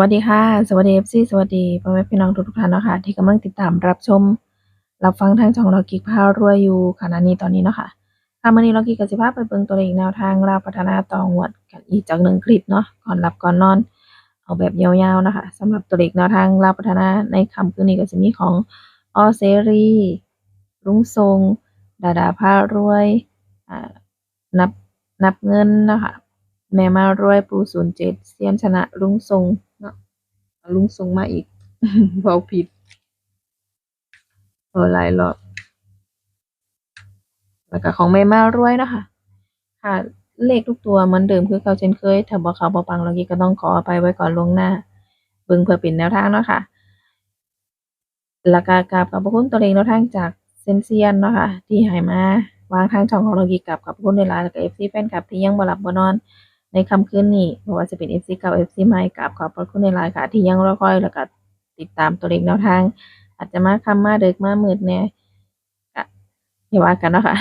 วัสดีค่ะ สวัสดี FC สวัสดีพ่อแม่พี่น้องทุกๆท่านเนาะค่ะที่กำลังติดตามรับชม รับฟังทางช่องเรากิกพารวยอยู่ขณะนี้ตอนนี้เนาะค่ะค่ะมื้อนี้เรากิกก็สิพาไปเบิ่งตัวเลขแนวทางลาวพัฒนาต่องวดกันอีกจักหนึ่งคลิปเนาะก่อนหลับก่อนนอน เอาแบบยาวๆนะคะสำหรับตัวเลขแนวทางลาวพัฒนาในคำคืนนี้ก็สิมีของออเสรีรุ้งทรง ดาดาพารวยอ่านับนับเงินนะคะ แม่มารวยปูศูนย์เจ็ดเซียนชนะลุงทรงเนาะลุงทรงมาอีกเว้าผิดเออหลายรอบแล้วก็ของแม่มารวยเนาะคะค่ะ เลขทุกตัวเหมือนเดิมคือเก่าเช่นเคยถ้าบ่เขาบ่ปังเรากี้ก็ต้องขออภัยไว้ก่อนล่วงหน้า เบิ่งเพื่อเป็นแนวทางเนาะค่ะแล้วก็กราบขอบพระคุณตัวเลขแนวทางจากเซนเซียนเนาะค่ะที่ให้มาวางทางช่องของเรากี้กับขอบพระคุณหลายๆแล้วก็ FC แฟนคลับที่ยังบ่หลับบ่นอน ในค่ำคืนนี้บ่ว่าจะเป็น FC เก่า FC ใหม่กราบขอบพระคุณหลายค่ะ ที่ยังรอคอยแล้วก็ติดตามตัวเลขแนวทาง อาจจะมาค่ำมาดึกมามืดแหน่ก็อย่าว่ากันเนาะค่ะ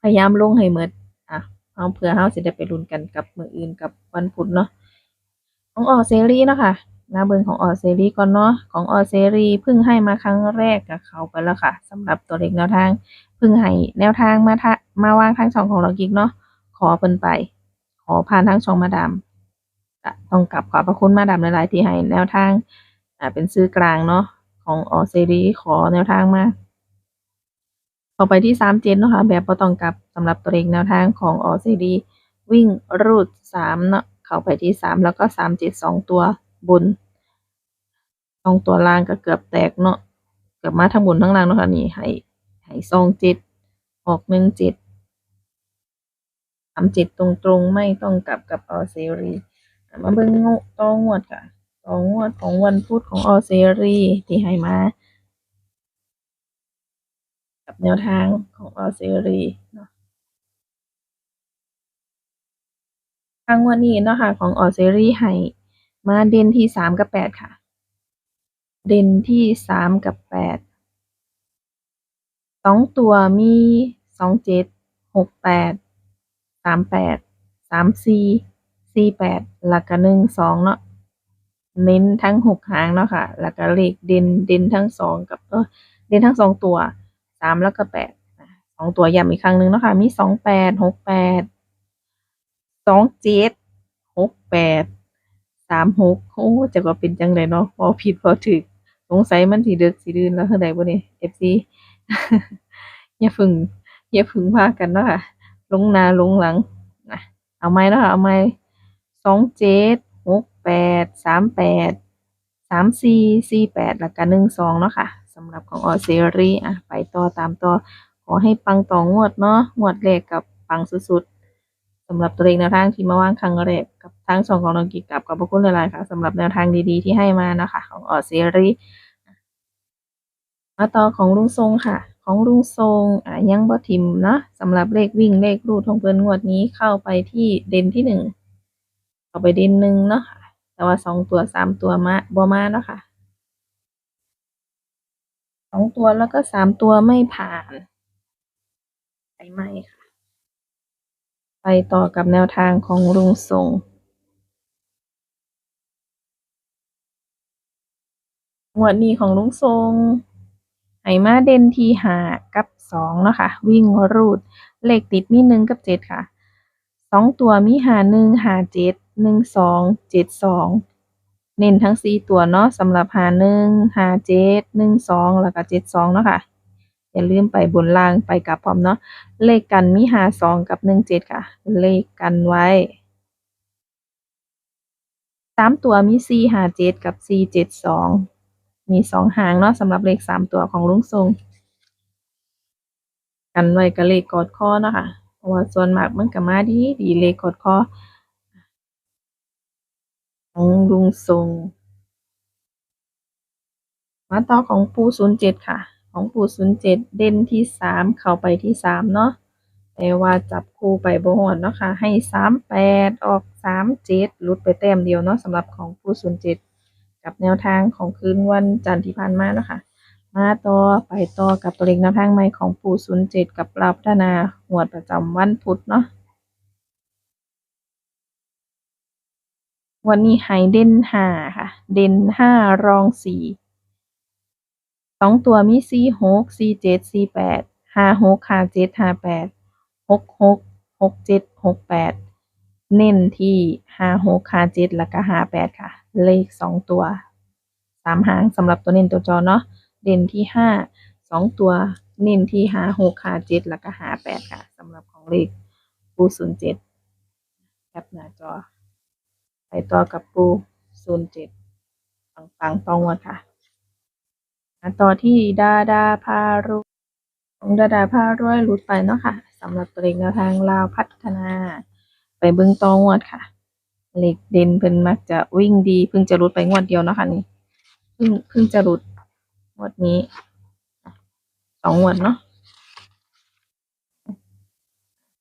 พยายามลงให้หมดอะเฮาเพื่อเฮาสิได้ไปลุ้นกันกับมืออื่นกับวันพุธเนาะของออเสรีเนาะค่ะมาเบิงของออเสรีก่อนเนาะของออเสรีเพิ่งให้มาครั้งแรกก็เขาไปแล้วค่ะสำหรับตัวเลขแนวทางเพิ่งให้แนวทางมาทะมาวางทางช่องของเรากิกเนาะขอเพิ่นไป ขอผ่านทางช่องมาดามต้องกลับขอบพระคุณมาดามหลายๆที่ให้แนวทางอ่าเป็นสื่อกลางเนาะของออเสรีขอแนวทางมาต่อไปที่3 7เนะคะแบบบ่ต้องกลับสำหรับตัวเลขแนวทางของออเสรีวิ่งรูด3เนาะเข้าไปที่3แล้วก็3 7 2ตัวบนสองตัวล่างก็เกือบแตกเนาะเกือบมาทั้งบนทั้งล่างเนาะค่ะนี่ให้ให้27ออกหนึ่งจิต 17 37ตรงๆ ไม่ต้องกลับกับออเสรีอะมาเบิ่งต่องวดค่ะต่องวดของวันพุธของออเสรีที่ให้มา กับแนวทางของออเสรีเนาะทางวดนี้เนาะค่ะของออเสรีให้มาเด่นที่3กับ8ค่ะ เด่นที่3กับ8สองตัวมี27 68 38 34 48แสามแปดสามซีซีแปดแล้วก็12เนาะเน้นทั้ง6หางเนาะค่ะแล้วก็เลขเด่นเด่นทั้ง2กับเออเด่นทั้ง2ตัว3แล้วก็8อ่าสองตัวย้ำอีกครั้งหนึ่งเนาะค่ะมี28 68 27 68 36โอ้จักว่าเป็นจังใดเนาะเว้าผิดเว้าถูกสงสัยมันสิดึกสิดื่นแล้วเท่าใดบ่นี่ FC อฟซีอย่าพึ่งอย่าพึ่งพากันเนาะค่ะ ลงหน้าลงหลังนะเอาใหมเนาะคะเอาใหม่27 68 38 34 48แปดหล้วก็12เนาะค่ะสำหรับของออเสรีอะไปต่อตามต่อขอให้ปังต่องวดเนาะงวดแรกกับปังสุดๆสำหรับตัวเลขแนวทางที่มาว่างครั้งแรกกับทางช่องของน้องกิ๊กกับขอบพระคุณหลายๆค่ะสำหรับแนวทางดีๆที่ให้มาเนาะค่ะของออเสรีมาต่อของลุงทรงค่ะ ของลุงทรงอ่ายังบ่ทิมนะสำหรับเลขวิ่งเลขรูดของเพิ่นงวดนี้เข้าไปที่เด่นที่หนึ่งเข้าไปเด่นหนึ่งเนาะค่ะ แต่ว่าสองตัวสามตัวมาบ่มาเนาะค่ะสองตัวแล้วก็สามตัวไม่ผ่านไปไม่ค่ะ ไปต่อกับแนวทางของลุงทรงงวดนี้ของลุงทรง ให้มาเด่นที่หากับสองเนาะค่ะ วิ่งรูด เลขติดมีหนึ่งกับเจ็ดค่ะสองตัวมีหาหนึ่งหาเจ็ดหนึ่งสองเจ็ดสองเน้นทั้งสี่ตัวเนาะสำหรับหาหนึ่งหาเจ็ดหนึ่งสองแล้วก็เจ็ดสองเนาะค่ะ อย่าลืมไปบนล่างไปกับพร้อมเนาะเลขกันมีหาสองกับหนึ่งเจ็ดค่ะ เลขกันไว้สามตัวมีสี่หาเจ็ดกับสี่เจ็ดสอง มีสองหางเนาะสำหรับเลขสามตัวของลุงทรง กันไว้กับเลขกอดคอเนาะค่ะเพราะว่าส่วนมากมันก็มาดีดีเลขกอดคอของลุงทรงมาต่อของปูศูนย์เจ็ดค่ะ ของปูศูนย์เจ็ดเด่นที่สามเข้าไปที่สามเนาะแต่ว่าจับคู่ไปบ่ฮอดเนาะค่ะให้สามแปดออกสามเจ็ดลุดไปแต้มเดียวเนาะสำหรับของปูศูนย์เจ็ด กับแนวทางของคืนวันจันทร์ที่ผ่านมาเนาะค่ะมาต่อไปต่อกับตัวเลขแนวทางใหม่ของปู่07กับลาพัฒนาหวดประจำวันพุธเนาะวันนี้ให้เด่นห้าค่ะ เด่นห้ารองสี่สองตัวมีสี่หกสี่เจ็ดสี่แปดห้าหกห้าเจ็ดห้าแปดหกหกหกเจ็ดหกแปด เน้นที่ห้าหกห้าเจ็ดแล้วก็ห้าแปดค่ะ เลขสองตัวสามหางสำหรับตัวเน้นตัวจอเนาะเด่นที่ห้าสองตัวเน้นที่ห้าหกห้าเจ็ดแล้วก็ห้าแปดค่ะสำหรับของเลขปูศูนย์เจ็ดแคปหน้าจอ ไปต่อกับปูศูนย์เจ็ดปังปังๆต้องวัดค่ะมาต่อที่ดาดาพารวยของดาดาพารวยหลุดไปเนาะค่ะสำหรับตัวเลขแนวทางลาวพัฒนา ไปเบิ้งตองวดค่ะเลขเด่นเพิ่นมักจะวิ่งดีเพิ่งจะหลุดไปงวดเดียวเนาะค่ะนี่เพิ่งเพิ่งจะหลุดงวดนี้สองงวดเนาะ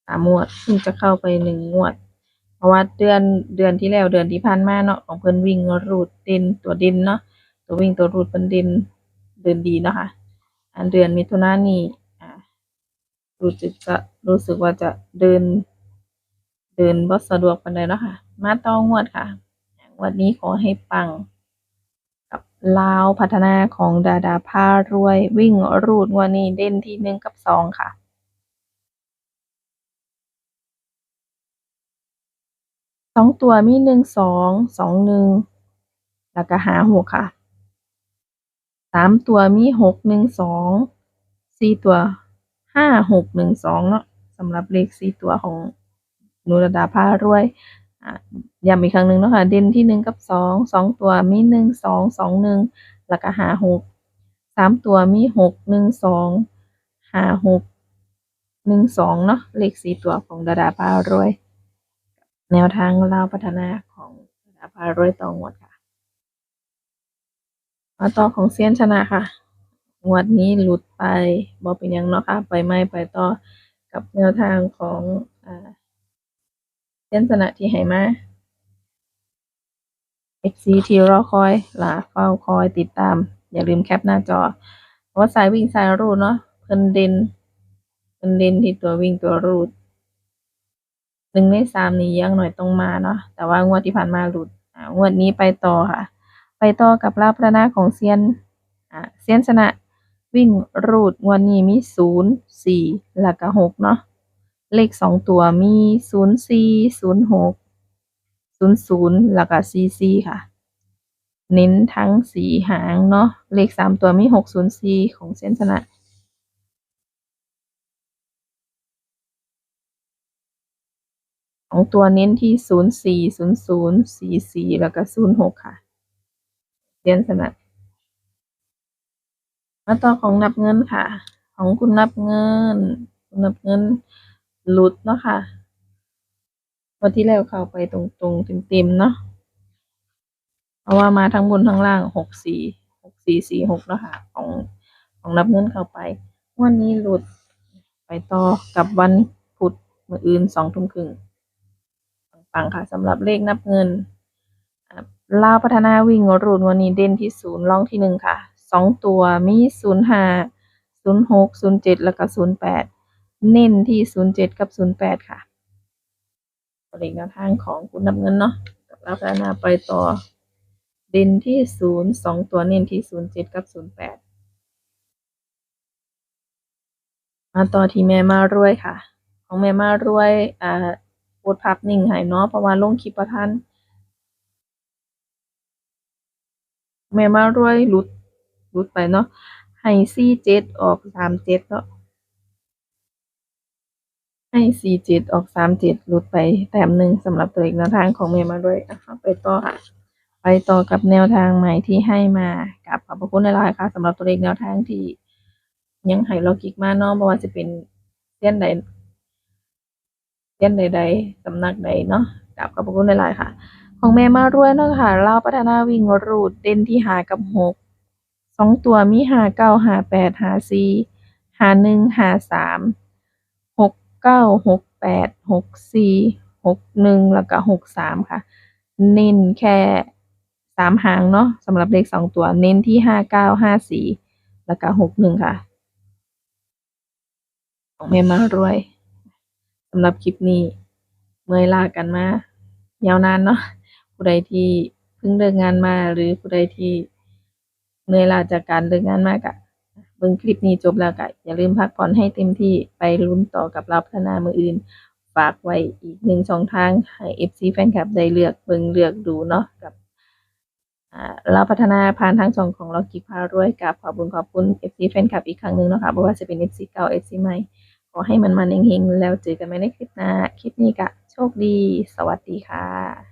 สามงวดเพิ่งจะเข้าไปหนึ่งงวด เพราะว่าเดือนเดือนที่แล้วเดือนที่ผ่านมาเนาะของเพิ่นวิ่งรูดเด่นตัวเด่นเนาะตัววิ่งตัวรูดเพิ่นเด่นเดินดีเนาะค่ะอันเดือนมิถุนายนนี่อ่ารู้สึกจะรู้สึกว่าจะเดิน ดินบ่สะดวกปานใดเนาะค่ะ มาต่องวดค่ะงวดนี้ขอให้ปัง กับลาวพัฒนาของดาดาพารวย วิ่งรูดงวดนี้เด่นที่หนึ่งกับสองค่ะสองตัวมีหนึ่งสองสองหนึ่งแล้วก็หาหกค่ะสามตัวมีหกหนึ่งสองสี่ตัวห้าหกหนึ่งสองเนาะสำหรับเลขสี่ตัวของ นูรดาพารวยอะย้ำอีกครั้งหนึ่งเนาะค่ะเด่นที่หนึ่งกับสองสองตัวมีหนึ่งสองสองหนึ่งแล้วก็หาหกสามตัวมีหกหนึ่งสองหาหกหนึ่งสองเนาะเลขสี่ตัวของดาดาพารวย แนวทางเลาพัฒนาของดาดาพารวยต่องวดค่ะมาต่อของเซียนชนะค่ะ งวดนี้หลุดไปบ่เป็นยังเนาะค่ะ ไปไม่ไปต่อกับแนวทางของ ยนชนะที่ให้มา FC ที่รอคอยล่ะเฝ้าคอยติดตาม อย่าลืมแคปหน้าจอ เพราะว่าสายวิ่งสายรูดเนาะเพิ่นเด่นเพิ่นเด่นที่ตัววิ่งตัวรูดหนึ่งในสามนี้ยังหน่อยต้องมาเนาะแต่ว่างวดที่ผ่านมาหลุดอ่างวดนี้ไปต่อค่ะ ไปต่อกับลาบพัฒนาของเซียนอ่าเซียนชนะวิ่งรูดงวดนี้มีศูนย์สี่แล้วก็หกเนาะ เลขสองตัวมีศูนย์สี่ศูนย์หกศูนย์ศูนย์แล้วก็สี่สี่ค่ะ เน้นทั้งสีหางเนาะเลขสามตัวมีหกศูนย์สี่ของเซียนชนะสองตัวเน้นที่ศูนย์สี่ศูนย์ศูนย์สี่สี่แล้วก็ศูนย์หกค่ะเรียนสนัดมาต่อของนับเงินค่ะ ของคุณนับเงิน คุณนับเงิน หลุดเนาะค่ะวันที่แล้วเข้าไปตรงๆเต็มๆเนาะเพราะว่ามาทั้งบนทั้งล่างหกสี่หกสี่สี่หกเนาะค่ะของของนับเงินเข้าไปวันนี้หลุดไปต่อกับวันพุธมืออื่นสองทุ่มครึ่งปังค่ะสำหรับเลขนับเงินลาวพัฒนาวิ่งรูดวันนี้เด่นที่ศูนย์รองที่หนึ่งค่ะสองตัวมีศูนย์ห้าศูนย์หกศูนย์เจ็ดแล้วก็ศูนย์แปด เน้นที่ศูนย์เจ็ดกับศูนย์แปดค่ะตัวเลขแนวทางของคุณนับเงินเนาะกับลาวพัฒนาไปต่อ เด่นที่ศูนย์สองตัวเน้นที่ศูนย์เจ็ดกับศูนย์แปดมาต่อที่แม่มารวยค่ะ ของแม่มารวยอ่าโพสต์ภาพนิ่งให้เนาะเพราะว่าลงคลิปบ่ทันแม่มารวยหลุดหลุดไปเนาะให้สี่เจ็ดออกสามเจ็ดเนาะ ให้สี่เจ็ดออกสามเจ็ดหลุดไปแต้มหนึ่งสำหรับตัวเลขแนวทางของแม่มารวยนะคะไปต่อค่ะ ไปต่อกับแนวทางใหม่ที่ให้มากับขอบพระคุณหลายๆค่ะสำหรับตัวเลขแนวทางที่ยังให้เราคลิกมาเนาะบ่ว่าจะเป็นเส้นใดเรียนใดๆสำนักใดเนาะกราบขอบพระคุณหลายๆค่ะ ของแม่มารวยเนาะค่ะเล่าพัฒนาวิ่งรูดเด่นที่หากับหกสองตัวมีหาเก้าหาแปดหาสี่หาหนึ่งหาสาม เก้าหกแปดหกสี่หกหนึ่งแล้วก็หกสามค่ะ เน้นแค่สามหางเนาะสำหรับเลขสองตัว เน้นที่ห้าเก้าห้าสี่แล้วก็หกหนึ่งค่ะของแม่มารวยสำหรับคลิปนี้เมื่อยลากันมายาวนานเนาะผู้ใดที่เพิ่งเลิกงานมาหรือผู้ใดที่เหนื่อยล้าจากการเลิกงานมาก็ เบิ่งคลิปนี้จบแล้วก็อย่าลืมพักผ่อนให้เต็มที่ไปลุ้นต่อกับลาพัฒนามืออื่น ฝากไว้อีกหนึ่งช่องทางให้ FC แฟนคลับได้เลือกเบิ่งเลือกดูเนาะกับอ่าพัฒนาผ่านทางช่องของล็อกกี้พารวยกับขอบคุณขอบคุณ FC แฟนคลับอีกครั้งหนึ่งเนาะค่ะบ่ว่าจะเป็น FC เก่า FC ใหม่ขอให้มันๆเฮงๆแล้วเจอกันใหม่ในคลิปหน้า คลิปนี้ก็โชคดี สวัสดีค่ะ